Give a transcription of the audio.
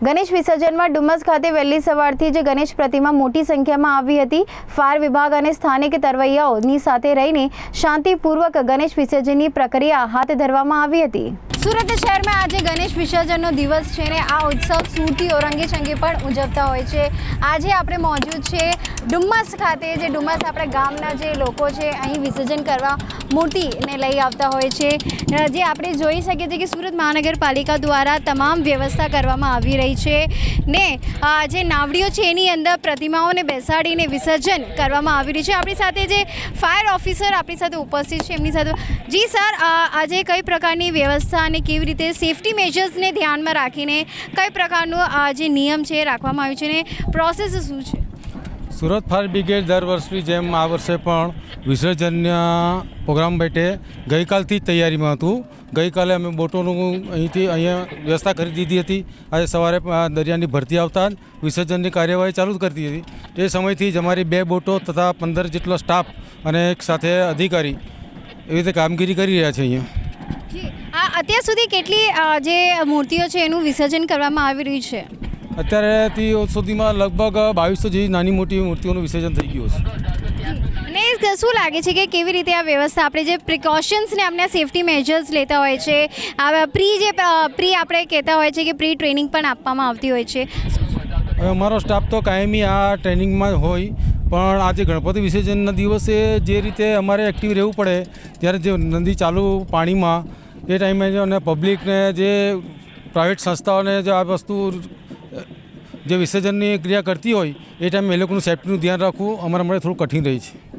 ગણેશ વિસર્જનમાં ડુમસ ખાતે વહેલી સવારથી જ ગણેશ પ્રતિમા મોટી સંખ્યામાં આવી હતી. ફાયર વિભાગ અને સ્થાનિક તરવૈયાઓની સાથે રહીને શાંતિપૂર્વક ગણેશ વિસર્જનની પ્રક્રિયા હાથ ધરવામાં આવી હતી. સુરત શહેરમાં આજે ગણેશ વિસર્જનનો દિવસ છે ને આ ઉત્સવ સુરતીઓ રંગેચંગે પણ ઉજવતા હોય છે. આજે આપણે મોજૂદ છે ડુમ્મસ ખાતે જે ડુમ્મસ આપણા ગામના જે લોકો છે, અહીં વિસર્જન કરવા મૂર્તિને લઈ આવતા હોય છે. જે આપણે જોઈ શકીએ છીએ કે સુરત મહાનગરપાલિકા દ્વારા તમામ વ્યવસ્થા કરવામાં આવી રહી છે. ને જે નાવડીઓ છે, એની અંદર પ્રતિમાઓને બેસાડીને વિસર્જન કરવામાં આવી રહ્યું છે. આપણી સાથે જે ફાયર ઓફિસર આપણી સાથે ઉપસ્થિત છે, એમની સાથે. જી સર આજે કઈ પ્રકારની વ્યવસ્થા અને કેવી રીતે સેફટી મેજર્સને ધ્યાનમાં રાખીને કઈ પ્રકારનું જે નિયમ છે રાખવામાં આવ્યું છે ને પ્રોસેસ શું છે? સુરત ફાયર બ્રિગેડ દર વર્ષની જેમ આ વર્ષે પણ વિસર્જન્ય પ્રોગ્રામ માટે ગઈકાલથી જ તૈયારીમાં હતું. ગઈકાલે અમે બોટોનું અહીંથી અહીંયા વ્યવસ્થા કરી દીધી હતી. આજે સવારે દરિયાની ભરતી આવતા જ વિસર્જનની કાર્યવાહી ચાલુ જ કરતી હતી. એ સમયથી જ અમારી બે બોટો તથા પંદર જેટલો સ્ટાફ અને એક સાથે અધિકારી એવી રીતે કામગીરી કરી રહ્યા છે અહીંયા. અત્યાર સુધી કેટલી જે મૂર્તિઓ છે એનું વિસર્જન કરવામાં આવી રહ્યું છે? અત્યારેથી સુધીમાં લગભગ બાવીસો જેવી નાની મોટી મૂર્તિઓનું વિસર્જન થઈ ગયું છે અને શું લાગે છે કે કેવી રીતે આ વ્યવસ્થા આપણે જે પ્રિકોશન્સ ને આપણે સેફટી મેજર્સ લેતા હોય છે આ પ્રી જે પ્રી આપણે કહેતા હોય છે કે પ્રી ટ્રેનિંગ પણ આપવામાં આવતી હોય છે? હવે અમારો સ્ટાફ તો કાયમી આ ટ્રેનિંગમાં હોય પણ આજે ગણપતિ વિસર્જનના દિવસે જે રીતે અમારે એક્ટિવ રહેવું પડે ત્યારે જે નદી ચાલુ પાણીમાં એ ટાઈમે જો અને પબ્લિકને જે પ્રાઇવેટ સંસ્થાઓને જે આ વસ્તુ જે વિસર્જનની ક્રિયા કરતી હોય એ ટાઈમે એ લોકોનું સેફ્ટીનું ધ્યાન રાખવું અમારા માટે થોડું કઠિન રહે છે.